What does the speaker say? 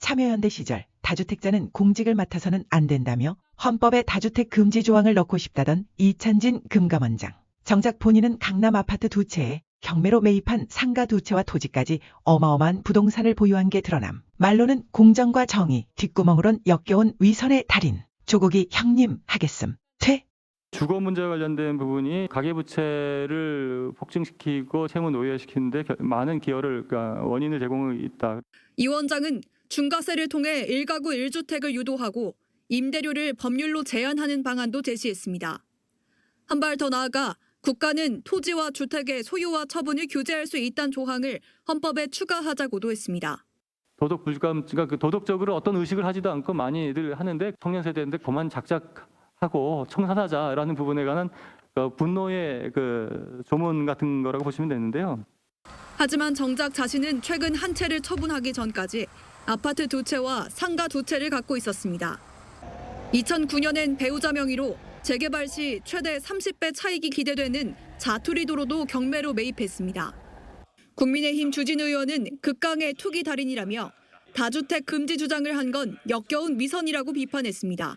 참여연대 시절 다주택자는 공직을 맡아서는 안 된다며 헌법에 다주택 금지 조항을 넣고 싶다던 이찬진 금감원장. 정작 본인은 강남 아파트 두 채에 경매로 매입한 상가 두 채와 토지까지 어마어마한 부동산을 보유한 게 드러남. 말로는 공정과 정의, 뒷구멍으론 역겨운 위선의 달인. 조국이 형님 하겠음. 퇴. 주거 문제와 관련된 부분이 가계부채를 폭증시키고 채무 노예시키는데 겨- 많은 기여를 그러니까 원인을 제공하고 있다. 이 원장은 중과세를 통해 1가구 1주택을 유도하고 임대료를 법률로 제한하는 방안도 제시했습니다. 한 발 더 나아가 국가는 토지와 주택의 소유와 처분을 규제할 수 있다는 조항을 헌법에 추가하자고도 했습니다. 도덕 불감, 그러니까 그 도덕적으로 어떤 의식을 하지도 않고 많이들 하는데 청년 세대인데 그만 작작하고 청산하자라는 부분에 관한 그 분노의 그 조문 같은 거라고 보시면 되는데요. 하지만 정작 자신은 최근 한 채를 처분하기 전까지 아파트 두 채와 상가 두 채를 갖고 있었습니다. 2009년엔 배우자 명의로 재개발 시 최대 30배 차익이 기대되는 자투리 도로도 경매로 매입했습니다. 국민의힘 주진 의원은 극강의 투기 달인이라며 다주택 금지 주장을 한 건 역겨운 위선이라고 비판했습니다.